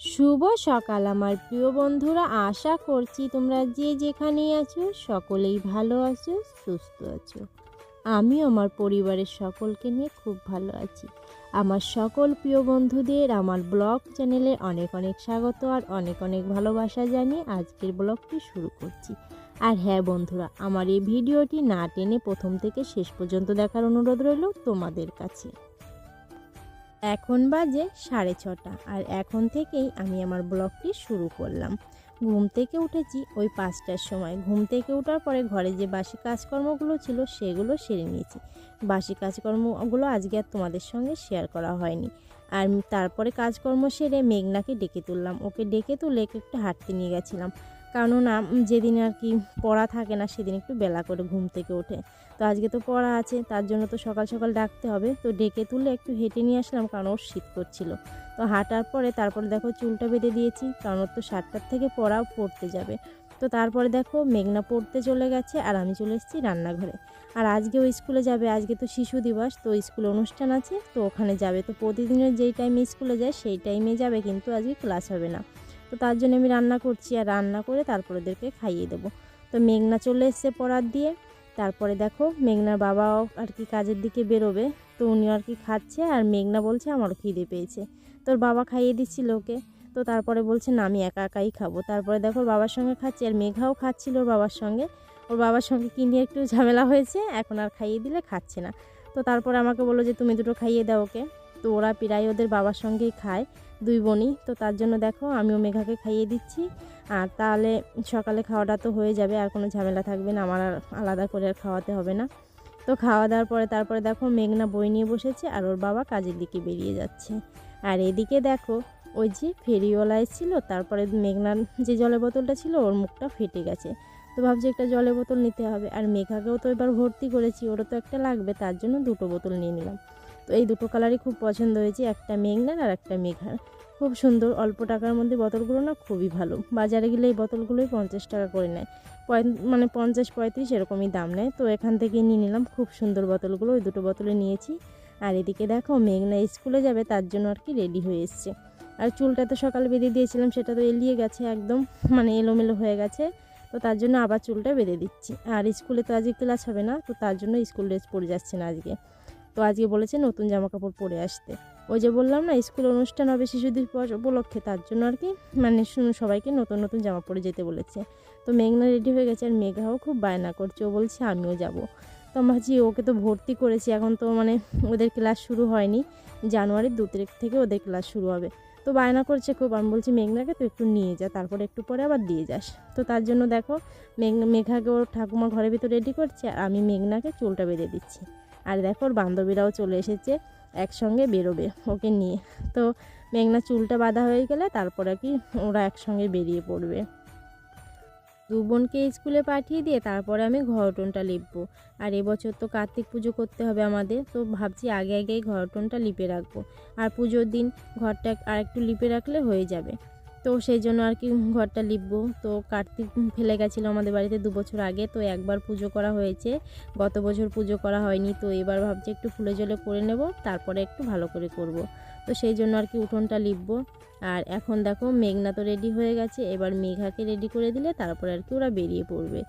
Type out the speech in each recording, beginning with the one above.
শুভ সকাল আমার প্রিয় বন্ধুরা। আশা করছি তোমরা যে যেখানেই আছো, সকলেই ভালো আছো, সুস্থ আছো। আমি আমার পরিবারের সকলকে নিয়ে খুব ভালো আছি। আমার সকল প্রিয় বন্ধুদের আমার ব্লগ চ্যানেলে অনেক অনেক স্বাগত আর অনেক অনেক ভালোবাসা জানিয়ে আজকের ব্লগটি শুরু করছি। আর হ্যাঁ বন্ধুরা, আমার এই ভিডিওটি না টেনে প্রথম থেকে শেষ পর্যন্ত দেখার অনুরোধ রইল তোমাদের কাছে। এখন বাজে সাড়ে ছটা আর এখন থেকেই আমি আমার ব্লগটি শুরু করলাম। ঘুম থেকে উঠেছি ওই পাঁচটার সময়। ঘুম থেকে ওঠার পরে ঘরে যে বাসি কাজকর্মগুলো ছিল সেগুলো সেরে নিয়েছি। বাসি কাজকর্মগুলো আজকে আর তোমাদের সঙ্গে শেয়ার করা হয়নি। আর তারপরে কাজকর্ম সেরে মেঘনাকে ডেকে তুললাম। ওকে ডেকে তুলে একটু একটু হাঁটতে নিয়ে গেছিলাম। কেননা যেদিন আর কি পড়া থাকে না, সেদিন একটু বেলা করে ঘুম থেকে ওঠে। তো আজকে তো পড়া আছে, তার জন্য তো সকাল সকাল ডাকতে হবে। তো ডেকে তুলে একটু হেঁটে নিয়ে আসলাম, কারণ ওর শীত করছিল। তো হাঁটার পরে তারপরে দেখো চুলটা বেঁধে দিয়েছি, কারণ ওর তো সাতটার থেকে পড়াও পড়তে যাবে। তো তারপরে দেখো মেঘনা পড়তে চলে গেছে, আর আমি চলে এসেছি রান্নাঘরে। আর আজকে ও স্কুলে যাবে, আজকে তো শিশু দিবস, তো স্কুলে অনুষ্ঠান আছে, তো ওখানে যাবে। তো প্রতিদিনের যেই টাইমে স্কুলে যায়, সেই টাইমে যাবে, কিন্তু আজকে ক্লাস হবে না। তো তার জন্য আমি রান্না করছি আর রান্না করে তারপরে ওদেরকে খাইয়ে দেবো। তো মেঘনা চলে এসছে পড়ার দিয়ে। তারপরে দেখো মেঘনার বাবাও আর কি কাজের দিকে বেরোবে, তো উনি আর কি খাচ্ছে আর মেঘনা বলছে আমারও খিদে পেয়েছে। তোর বাবা খাইয়ে দিচ্ছিল ওকে, তো তারপরে বলছে, না, আমি একা একাই খাব। তারপরে দেখো বাবার সঙ্গে খাচ্ছে আর মেঘাও খাচ্ছিল ওর বাবার সঙ্গে। ওর বাবার সঙ্গে কি নিয়ে একটু ঝামেলা হয়েছে, এখন আর খাইয়ে দিলে খাচ্ছে না। তো তারপরে আমাকে বলল যে, তুমি দুটো খাইয়ে দাও ওকে। তো ওরা প্রায় ওদের বাবার সঙ্গেই খায়, দুই বোনই। তো তার জন্য দেখো আমিও মেঘাকে খাইয়ে দিচ্ছি। আর তাহলে সকালে খাওয়াটা তো হয়ে যাবে, আর কোনো ঝামেলা থাকবে না। আমার আর আলাদা করে আর খাওয়াতে হবে না। তো খাওয়া দাওয়ার পরে তারপরে দেখো মেঘনা বই নিয়ে বসেছে, আর ওর বাবা কাজের দিকে বেরিয়ে যাচ্ছে। আর এদিকে দেখো ওই যে ফেরিওয়ালা এসেছিল, তারপরে মেঘনার যে জলের বোতলটা ছিল, ওর মুখটা ফেটে গেছে। তো ভাবছি একটা জলের বোতল নিতে হবে। আর মেঘাকেও তো এবার ভর্তি করেছি, ওরও তো একটা লাগবে, তার জন্য দুটো বোতল নিয়ে নিলাম। তো এই দুটো কালারই খুব পছন্দ হয়েছে, একটা মেঘনার আর একটা মেঘার। খুব সুন্দর, অল্প টাকার মধ্যে বোতলগুলো না খুবই ভালো। বাজারে গেলে এই বোতলগুলোই পঞ্চাশ টাকা করে নেয়। মানে পঞ্চাশ, পঁয়ত্রিশ এরকমই দাম নেয়। তো এখান থেকে নিয়ে নিলাম, খুব সুন্দর বোতলগুলো, ওই দুটো বোতলে নিয়েছি। আর এদিকে দেখো, মেঘনা স্কুলে যাবে, তার জন্য আর কি রেডি হয়ে এসছে। আর চুলটা তো সকালে বেঁধে দিয়েছিলাম, সেটা তো এলিয়ে গেছে একদম মানে এলোমেলো হয়ে গেছে। তো তার জন্য আবার চুলটা বেঁধে দিচ্ছি। আর স্কুলে তো আজকে ক্লাস হবে না, তো তার জন্য স্কুল ড্রেস পরে যাচ্ছে না আজকে। তো আজকে বলেছে নতুন জামা কাপড় পরে আসতে। ওই যে বললাম না, স্কুল অনুষ্ঠান হবে শিশু দিবস উপলক্ষে, তার জন্য আর কি মানে সবাইকে নতুন নতুন জামা পরে যেতে বলেছে। তো মেঘনা রেডি হয়ে গেছে, আর মেঘাও খুব বায়না করছে। ও বলছে, আমিও যাব। তো ভাবছি ওকে তো ভর্তি করেছি, এখন তো মানে ওদের ক্লাস শুরু হয়নি। জানুয়ারির দু তারিখ থেকে ওদের ক্লাস শুরু হবে। তো বায়না করছে খুব, আমি বলছি, মেঘনাকে তো একটু নিয়ে যা, তারপরে একটু পরে আবার দিয়ে যাস। তো তার জন্য দেখো, মেঘ মেঘাকে ওর ঠাকুমা ঘরের ভিতর রেডি করছে, আর আমি মেঘনাকে চুলটা বেঁধে দিচ্ছি। আর দেখো বান্ধবীরাও চলে এসেছে, একসঙ্গে বেরোবে ওকে নিয়ে। তো মেঘনা চুলটা বাঁধা হয়ে গেলে তারপরে কি ওরা একসঙ্গে বেরিয়ে পড়বে। দু বোনকে স্কুলে পাঠিয়ে দিয়ে তারপরে আমি ঘরটনটা লিপবো। আর এবছর তো কার্তিক পুজো করতে হবে আমাদের, তো ভাবছি আগে আগেই ঘরটনটা লিপে রাখব। আর পুজোর দিন ঘরটা আর একটু লিপে রাখলে হয়ে যাবে। তো সেই জন্য আর কি ঘরটা লিপবো। তো কার্তিক ফেলে গেছিল আমাদের বাড়িতে দু বছর আগে, তো একবার পুজো করা হয়েছে। গত বছর পুজো করা হয়নি, তো এবার ভাবছি একটু ফুলে জলে করে নেব, তারপরে একটু ভালো করে করব। তো সেই জন্য আর কি উঠোনটা লিপবো। আর এখন দেখো মেঘনা তো রেডি হয়ে গেছে, এবার মেঘাকে রেডি করে দিলে তারপরে আর কি ওরা বেরিয়ে পড়বে।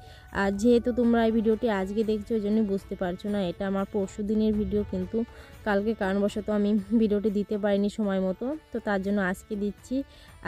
আর যেহেতু তোমরা এই ভিডিওটি আজকে দেখছ ওই জন্য বুঝতে পারছ না, এটা আমার পরশু দিনের ভিডিও কিন্তু কালকে কারণবশত আমি ভিডিওটি দিতে পারিনি সময় মতো, তো তার জন্য আজকে দিচ্ছি।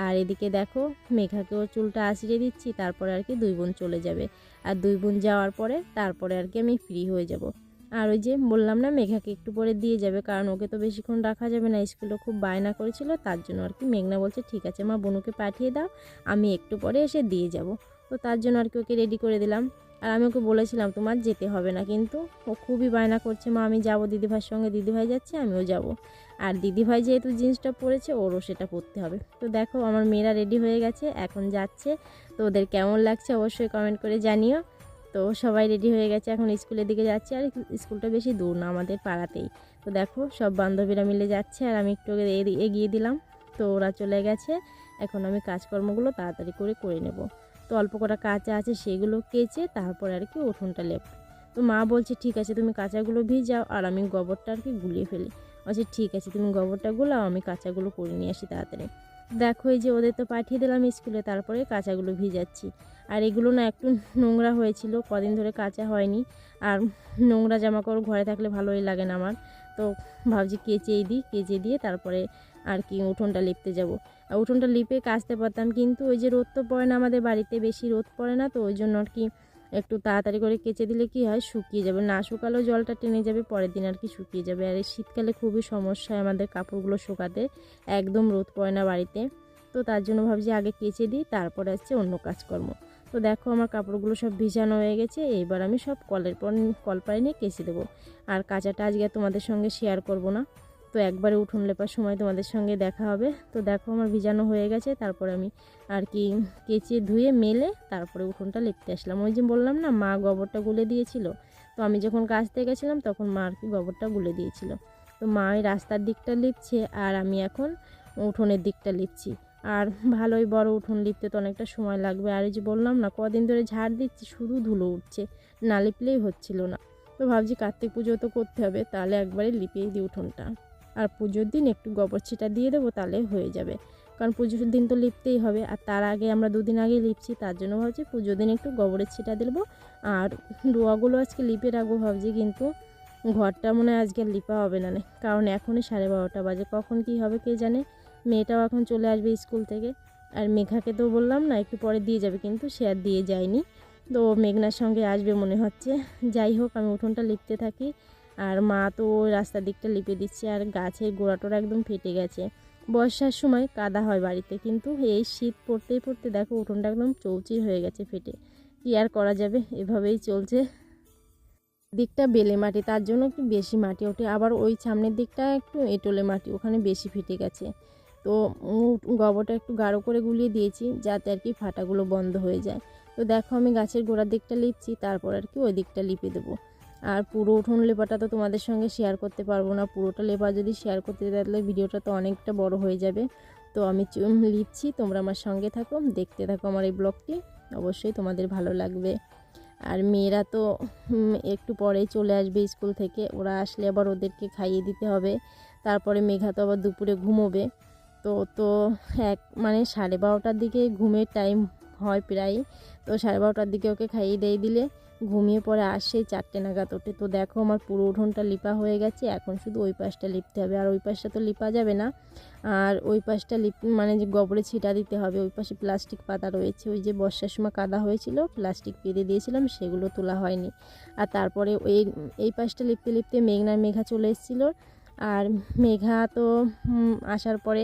আর এদিকে দেখো মেঘাকেও চুলটা আঁচড়ে দিচ্ছি, তারপরে আর কি দুই বোন চলে যাবে। আর দুই বোন যাওয়ার পরে তারপরে আর কি আমি ফ্রি হয়ে যাব। আর ওই যে বললাম না, মেঘাকে একটু পরে দিয়ে যাবে, কারণ ওকে তো বেশিক্ষণ রাখা যাবে না। স্কুলে খুব বায়না করেছিল, তার জন্য আর কি মেঘনা বলছে, ঠিক আছে মা, বনুকে পাঠিয়ে দাও, আমি একটু পরে এসে দিয়ে যাব। তো তার জন্য আর কি ওকে রেডি করে দিলাম। আর আমি ওকে বলেছিলাম, তোমার যেতে হবে না। কিন্তু ও খুবই বায়না করছে, মা, আমি যাব, দিদিভাইয়ের সঙ্গে, দিদিভাই যাচ্ছে, আমিও যাব। আর দিদিভাই যেহেতু জিন্সটা পরেছে, ওরও সেটা পরতে হবে। তো দেখো, আমার মেয়েরা রেডি হয়ে গেছে, এখন যাচ্ছে। তো ওদের কেমন লাগছে অবশ্যই কমেন্ট করে জানিও। তো সবাই রেডি হয়ে গেছে, এখন স্কুলের দিকে যাচ্ছে। আর স্কুলটা বেশি দূর না, আমাদের পাড়াতেই। তো দেখো, সব বান্ধবীরা মিলে যাচ্ছে, আর আমি একটু এগিয়ে দিলাম। তো ওরা চলে গেছে। এখন আমি কাজকর্মগুলো তাড়াতাড়ি করে করে নেব। তো অল্প কটা কাঁচা আছে, সেগুলো কেচে তারপরে আর কি উঠোনটা লেপ তো মা বলছে, ঠিক আছে, তুমি কাঁচাগুলো ভিজাও, আর আমি গোবরটা আর কি গুলিয়ে ফেলি। বলছে, ঠিক আছে, তুমি গোবরটা গুলাও, আমি কাঁচাগুলো করে নিয়ে আসি তাড়াতাড়ি। দেখো এই যে ওদের তো পাঠিয়ে দিলাম স্কুলে, তারপরে কাঁচাগুলো ভিজাচ্ছি। আর এগুলো না একটু নোংরা হয়েছিল, কদিন ধরে কাঁচা হয়নি। আর নোংরা জামা কাপড় ঘরে থাকলে ভালোই লাগে না আমার। তো ভাবছি কেচেই দিই, কেচে দিয়ে তারপরে আর কি উঠোনটা লিপতে যাব। আর উঠোনটা লিপে কাচতে পারতাম, কিন্তু ওই যে রোদ তো পড়ে না আমাদের বাড়িতে, বেশি রোদ পড়ে না, তো ওই জন্য আর কি একটু তাড়াতাড়ি করে কেচে দিলে কি হয়? শুকিয়ে যাবে। না শুকালেও জলটা টেনে যাবে, পরের দিন আর কি শুকিয়ে যাবে। আর এই শীতকালে খুবই সমস্যা আমাদের কাপড়গুলো শুকাতে একদম রোদ পড়ে না বাড়িতে। তো তার জন্য ভাবছি আগে কেচে দিই, তারপরে আসছে অন্য কাজকর্ম। তো দেখো আমার কাপড়গুলো সব ভিজানো হয়ে গেছে, এইবার আমি সব কলের পর কলপাড়ে নিয়ে কেচে দেবো। আর কাঁচাটা আজকে তোমাদের সঙ্গে শেয়ার করব না। তো একবারে উঠোন লেপার সময় তোমাদের সঙ্গে দেখা হবে। তো দেখো আমার ভিজানো হয়ে গেছে, তারপর আমি আর কি কেচে ধুয়ে মেলে তারপরে উঠোনটা লিখতে আসলাম। ওই যে বললাম না, মা গোবরটা গুলে দিয়েছিল। তো আমি যখন কাচতে গেছিলাম তখন মা আর কি গোবরটা গুলে দিয়েছিল। তো মা ওই রাস্তার দিকটা লিপছে আর আমি এখন উঠোনের দিকটা লিপছি। আর ভালোই বড় উঠোন লিপতে তো অনেকটা সময় লাগবে। আর এই যে বললাম না, কদিন ধরে ঝাড় দিচ্ছি, শুধু ধুলো উঠছে, না লিপলেই হচ্ছিল না। তো ভাবছি কার্তিক পুজো তো করতে হবে, তাহলে একবারে লিপিয়ে দিই উঠোনটা। আর পুজোর দিন একটু গোবর ছিটা দিয়ে দেবো তাহলে হয়ে যাবে। কারণ পুজোর দিন তো লিপতেই হবে আর তার আগে আমরা দুদিন আগে লিপছি, তার জন্য ভাবছি পুজোর দিন একটু গোবরের ছিটা দেবো। আর ডোয়াগুলো আজকে লিপে রাখব ভাবছি, কিন্তু ঘরটা মনে হয় আজকে লিপা হবে না। কারণ এখনই সাড়ে বারোটা বাজে, কখন কি হবে কে জানে? মেয়েটাও এখন চলে আসবে স্কুল থেকে। আর মেঘাকে তো বললাম না, একটু পরে দিয়ে যাবে, কিন্তু সে আর দিয়ে যায়নি। তো মেঘনার সঙ্গে আসবে মনে হচ্ছে। যাই হোক, আমি উঠোনটা লিপতে থাকি। আর মা তো রাস্তার দিকটা লিপে দিচ্ছে আর গাছের গোড়াটোরা একদম ফেটে গেছে। বর্ষার সময় কাদা হয় বাড়িতে, কিন্তু এই শীত পড়তেই পড়তে দেখো উঠোনটা একদম চৌচির হয়ে গেছে ফেটে। কী আর করা যাবে? এভাবেই চলছে। দিকটা বেলে মাটি, তার জন্য একটু বেশি মাটি ওঠে। আবার ওই সামনের দিকটা একটু এঁটোলে মাটি, ওখানে বেশি ফেটে গেছে। তো গোবরটা একটু গাঢ় করে গুলিয়ে দিয়েছি যাতে আর কি ফাটাগুলো বন্ধ হয়ে যায়। তো দেখো আমি গাছের গোড়ার দিকটা লিপছি, তারপর আর কি ওই দিকটা লিপে দেবো। আর পুরো উঠোন লেপাটা তো তোমাদের সঙ্গে শেয়ার করতে পারব না। পুরোটা লেপা যদি শেয়ার করতে তাহলে ভিডিওটা তো অনেকটা বড় হয়ে যাবে। তো আমি লিখছি তোমরা আমার সঙ্গে থাকো, দেখতে থাকো আমার এই ব্লগটি অবশ্যই তোমাদের ভালো লাগবে। আর মেয়েরা তো একটু পরেই চলে আসবে স্কুল থেকে। ওরা আসলে আবার ওদেরকে খাইয়ে দিতে হবে। তারপরে মেঘা তো আবার দুপুরে ঘুমোবে। তো তো এক মানে সাড়ে বারোটার দিকে ঘুমের টাইম হয় প্রায় তো সাড়ে বারোটার দিকে ওকে খাইয়ে দিয়ে দিলে ঘুমিয়ে পড়ে আসে, চারটে নাগাদ ওঠে। তো দেখো আমার পুরো উঠোনটা লিপা হয়ে গেছে, এখন শুধু ওই পাশটা লিপতে হবে। আর ওই পাশটা তো লিপা যাবে না। আর ওই পাশটা লিপ মানে যে গোবরে ছিটা দিতে হবে, ওই পাশে প্লাস্টিক পাতা রয়েছে। ওই যে বর্ষার সময় কাদা হয়েছিল, প্লাস্টিক পেতে দিয়েছিলাম, সেগুলো তোলা হয়নি। আর তারপরে ওই, এই পাশটা লিপতে লিপতে মেঘনার মেঘা চলে এসেছিল। আর মেঘা তো আসার পরে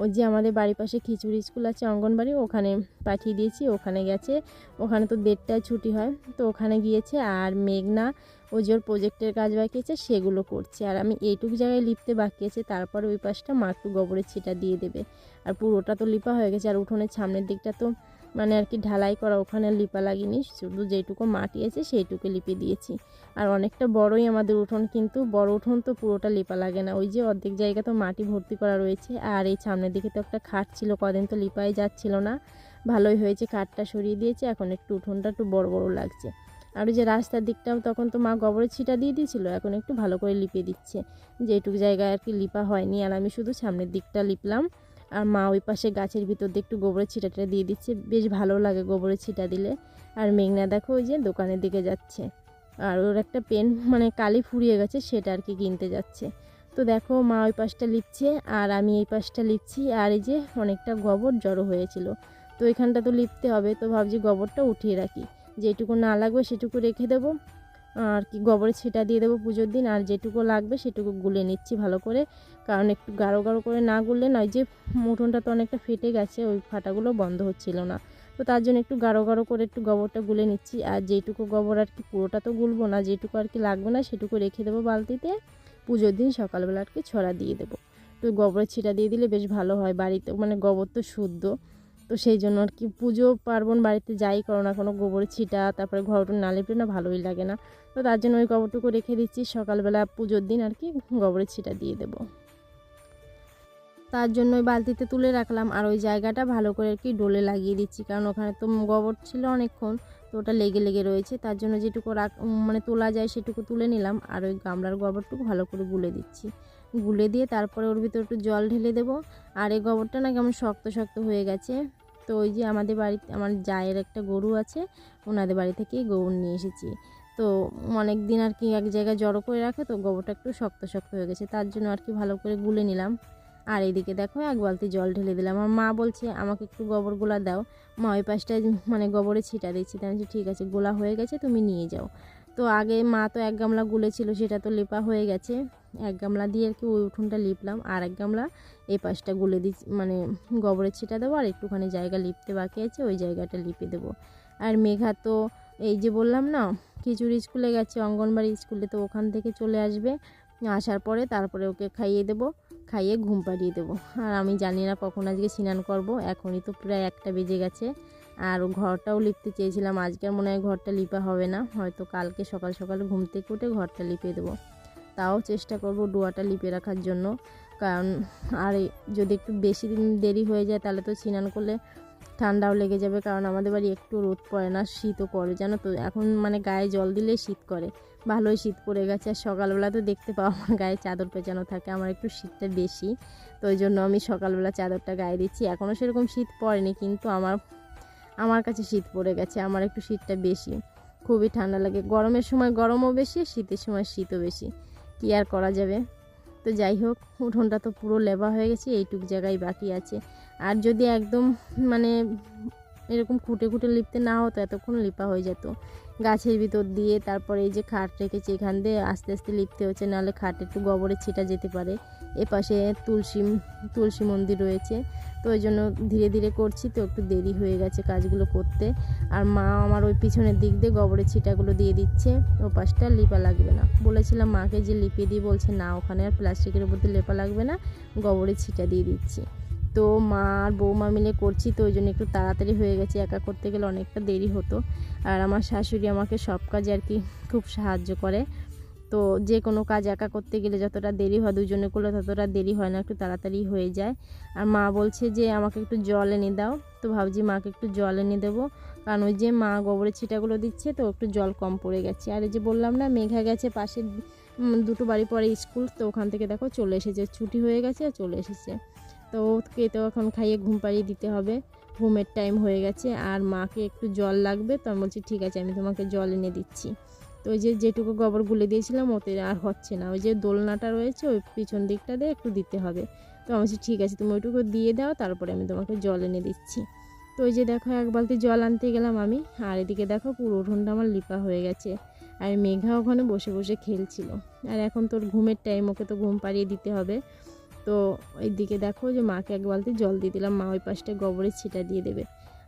ওই যে আমাদের বাড়ির পাশে খিচুড়ি স্কুল আছে অঙ্গনবাড়ি, ওখানে পাঠিয়ে দিয়েছি, ওখানে গেছে। ওখানে তো দেড়টায় ছুটি হয়, তো ওখানে গিয়েছে আর মেঘনা ওই যে ওর প্রজেক্টের কাজ বাকি আছে সেগুলো করছে। আর আমি এইটুকু জায়গায় লিপতে বাকি আছে, তারপরে ওই পাশটা মা একটু গোবরের ছিটা দিয়ে দেবে। আর পুরোটা তো লিপা হয়ে গেছে, আর উঠোনের সামনের দিকটা তো মানে আর কি ঢালাই করা, ওখানে লিপা লাগিনি, শুধু যেটুকু মাটি আছে সেইটুকু লিপে দিয়েছি। আর অনেকটা বড়ই আমাদের উঠোন, কিন্তু বড় উঠোন তো পুরোটা লিপা লাগে না। ওই যে অর্ধেক জায়গা তো মাটি ভর্তি করা রয়েছে, আর এই সামনের দিকে তো একটা খাট ছিল, কদিন তো লিপাই যাচ্ছিল না। ভালোই হয়েছে, খাটটা সরিয়ে দিয়েছে, এখন একটু উঠোনটা একটু বড় বড় লাগছে। আর যে রাস্তার দিকটাও তখন তো মা গোবরের ছিটা দিয়ে দিয়েছিল, এখন একটু ভালো করে লিপে দিচ্ছে। যেটুকু জায়গায় আর কি লিপা হয়নি, আর আমি শুধু সামনের দিকটা লিপলাম। আর মা ওই পাশে গাছের ভিতর দিয়ে একটু গোবরের ছিটাটা দিয়ে দিচ্ছে। বেশ ভালো লাগে গোবরের ছিটা দিলে। আর মেঘনা দেখো ওই যে দোকানের দিকে যাচ্ছে। আর ওর একটা পেন মানে কালি ফুরিয়ে গেছে, সেটা আর কি কিনতে যাচ্ছে। তো দেখো মা ওই পাশটা লিপছে আর আমি এই পাশটা লিপছি আর এই যে অনেকটা গোবর জড়ো হয়েছিল। তো এখানটা তো লিপতে হবে, তো ভাবছি গোবরটা উঠিয়ে রাখি। যেটুকু না লাগবে সেটুকু রেখে দেবো। আর কি গোবরের ছিটা দিয়ে দেবো পুজোর দিন, আর যেটুকু লাগবে সেটুকু গুলে নিচ্ছি ভালো করে। কারণ একটু গাঢ় গাঢ় করে না গুললে নয় যে মুঠোনটা তো অনেকটা ফেটে গেছে, ওই ফাটাগুলো বন্ধ হচ্ছিল না। তো তার জন্য একটু গাঢ় গাঢ় করে একটু গোবরটা গুলে নিচ্ছি। আর যেটুকু গোবর আর কি পুরোটা তো গুলবো না, যেটুকু আর কি লাগবে না সেটুকু রেখে দেবো বালতিতে। পুজোর দিন সকালবেলা আর কি ছড়া দিয়ে দেবো। তো গোবরের ছিটা দিয়ে দিলে বেশ ভালো হয়, বাড়িতে মানে গোবর তো শুদ্ধ। তো সেই জন্য আর কি পুজো পার্বণ বাড়িতে যাই করো না কোনো গোবরের ছিটা, তারপরে ঘরটা না লেপলে না ভালোই লাগে না। তো তার জন্য ওই গোবরটুকু রেখে দিচ্ছি, সকালবেলা পুজোর দিন আর কি গোবরের ছিটা দিয়ে দেবো। তার জন্য ওই বালতিতে তুলে রাখলাম, আর ওই জায়গাটা ভালো করে আর কি ডোলে লাগিয়ে দিচ্ছি, কারণ ওখানে তো গোবর ছিল অনেকক্ষণ, তো ওটা লেগে লেগে রয়েছে। তার জন্য যেটুকু রাখ মানে তোলা যায় সেটুকু তুলে নিলাম, আর ওই গামলার গোবরটুকু ভালো করে গুলে দিচ্ছি। গুলে দিয়ে তারপরে ওর ভিতরে একটু জল ঢেলে দেবো। আর এই গোবরটা না কেমন শক্ত শক্ত হয়ে গেছে। তো ওই যে আমাদের বাড়িতে আমার জায়ের একটা গরু আছে, ওনাদের বাড়ি থেকেই গোবর নিয়ে এসেছি। তো অনেক দিন আর কি এক জায়গায় জড়ো করে রাখে, তো গোবরটা একটু শক্ত শক্ত হয়ে গেছে। তার জন্য আর কি ভালো করে গুলে নিলাম। আর এইদিকে দেখো, এক বালতি জল ঢেলে দিলাম। আমার মা বলছে, আমাকে একটু গোবরগুলা দাও। মা ওই পাশটায় মানে গোবরে ছিটা দিচ্ছি। তাই ঠিক আছে, গোলা হয়ে গেছে, তুমি নিয়ে যাও। তো আগে মা তো এক গামলা গুলেছিল, সেটা তো লেপা হয়ে গেছে। এক গামলা দিয়ে আর কি ওই উঠোনটা লিপলাম, আর এক গামলা এই পাশটা গুলে দিচ্ছি মানে গোবরের ছিটা দেবো, আর একটুখানি জায়গা লিপতে বাকি আছে, ওই জায়গাটা লিপে দেবো। আর মেঘা তো এই যে বললাম না, খিচুড়ি স্কুলে গেছে, অঙ্গনবাড়ি স্কুলে তো ওখান থেকে চলে আসবে। আসার পরে তারপরে ওকে খাইয়ে দেবো, খাইয়ে ঘুম পাড়িয়ে দেবো। আর আমি জানি না কখন আজকে স্নান করব, এখনই তো প্রায় একটা বেজে গেছে। আর ঘরটাও লিপতে চেয়েছিলাম। আজকের মনে হয় ঘরটা লিপা হবে না। হয়তো কালকে সকাল সকাল ঘুম থেকে উঠে ঘরটা লিপে দেবো। তাও চেষ্টা করব ডোয়াটা লিপে রাখার জন্য। কারণ আর, যদি একটু বেশি দিন দেরি হয়ে যায়, তাহলে তো স্নান করলে ঠান্ডাও লেগে যাবে। কারণ আমাদের বাড়ি একটু রোদ পড়ে না, শীতও পড়ে, জানো তো? এখন মানে গায়ে জল দিলেই শীত করে। ভালোই শীত পড়ে গেছে। আর সকালবেলা তো দেখতে পাও, আমার গায়ে চাদর পেঁচানো থাকে। আমার একটু শীতটা বেশি। তো ওই জন্য আমি সকালবেলা চাদরটা গায়ে দিচ্ছি। এখনও সেরকম শীত পড়েনি, কিন্তু আমার আমার কাছে শীত পড়ে গেছে, আমার একটু শীতটা বেশি। খুবই ঠান্ডা লাগে। গরমের সময় গরমও বেশি, শীতের সময় শীতও বেশি। কী আর করা যাবে? তো যাই হোক, উঠোনটা তো পুরো লেবা হয়ে গেছে, এইটুক জায়গায় বাকি আছে। আর যদি একদম মানে এরকম খুঁটে খুঁটে লিপতে না হতো, এতক্ষণ লিপা হয়ে যেত। গাছের ভিতর দিয়ে তারপরে এই যে খাট রেখেছি এখান দিয়ে আস্তে আস্তে লিপতে হচ্ছে, নাহলে খাট একটু গোবরে ছিটা যেতে পারে। এপাশে তুলসী তুলসী মন্দির রয়েছে। তো ওই জন্য ধীরে ধীরে করছি তো, একটু দেরি হয়ে গেছে কাজগুলো করতে। আর মা আমার ওই পিছনের দিক দিয়ে গোবরের ছিটাগুলো দিয়ে দিচ্ছে, ও পাশটা লিপা লাগবে না। বলেছিলাম মাকে যে লিপিয়ে দিয়ে বলছে, না, ওখানে আর প্লাস্টিকের উপর লেপা লাগবে না গোবরের ছিটা দিয়ে দিচ্ছি। তো মা আর বৌমা মিলে করছি, তো ওই জন্য একটু তাড়াতাড়ি হয়ে গেছে। একা করতে গেলে অনেকটা দেরি হতো। আর আমার শাশুড়ি আমাকে সব কাজে আর কি খুব সাহায্য করে। তো যে কোনো কাজ একা করতে গেলে যতটা দেরি হয়, দুজনে করলে ততটা দেরি হয় না, একটু তাড়াতাড়ি হয়ে যায়। আর মা বলছে যে, আমাকে একটু জল এনে দাও। তো ভাবছি মাকে একটু জল এনে দেবো। কারণ ওই যে মা গোবরের ছিটাগুলো দিচ্ছে, তো একটু জল কম পড়ে গেছে। আর এই যে বললাম না, মেঘা গেছে পাশের দুটো বাড়ি পরে স্কুল, তো ওখান থেকে দেখো চলে এসেছে। ছুটি হয়ে গেছে আর চলে এসেছে। তো ওকে তো এখন খাইয়ে ঘুম পাড়িয়ে দিতে হবে। ঘুমের টাইম হয়ে গেছে আর মাকে একটু জল লাগবে, তো আমি বলছি, ঠিক আছে, আমি তোমাকে জল এনে দিচ্ছি। তো ওই যে যেটুকু গোবর গুলে দিয়েছিলাম, ওতে আর হচ্ছে না। ওই যে দোলনাটা রয়েছে, ওই পিছন দিকটা দিয়ে একটু দিতে হবে। তো আমি বলছি, ঠিক আছে, তুমি ওইটুকু দিয়ে দাও, তারপরে আমি তোমাকে জল এনে দিচ্ছি। তো ওই যে দেখো, এক বালতি জল আনতে গেলাম আমি, আর এদিকে দেখো পুরো উঠোনটা আমার লিপা হয়ে গেছে। আর মেঘা ওখানে বসে বসে খেলছিল। আর এখন তোর ঘুমের টাইম ওকে তো ঘুম পাড়িয়ে দিতে হবে। তো ওই দিকে দেখো যে মাকে এক বালতি জল দিয়ে দিলাম। মা ওই পাশটা গোবরের ছিটা দিয়ে দেবে।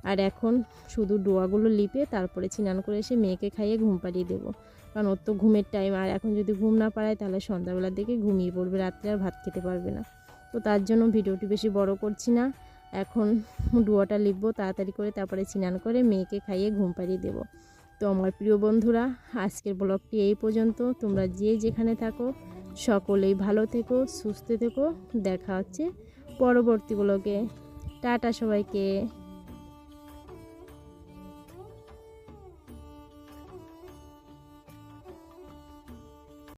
আর এখন শুধু ডোয়াগুলো লিপে তারপরে স্নান করে এসে মেয়েকে খাইয়ে ঘুম পাড়িয়ে দেবো। কারণ ওর তো ঘুমের টাইম আর এখন যদি ঘুম না পাড়ায় তাহলে সন্ধ্যাবেলার দিকে ঘুমিয়ে পড়বে, রাত্রে আর ভাত খেতে পারবে না। তো তার জন্য ভিডিওটি বেশি বড় করছি না। এখন ডুয়াটা লিখব তাড়াতাড়ি করে তারপরে স্নান করে মেয়েকে খাইয়ে ঘুম পাড়িয়ে দেবো। তো আমার প্রিয় বন্ধুরা, আজকের ব্লগটি এই পর্যন্ত। তোমরা যে যেখানে থাকো সকলেই ভালো থেকো সুস্থ থেকো। দেখা হচ্ছে পরবর্তী ব্লগে টাটা সবাইকে।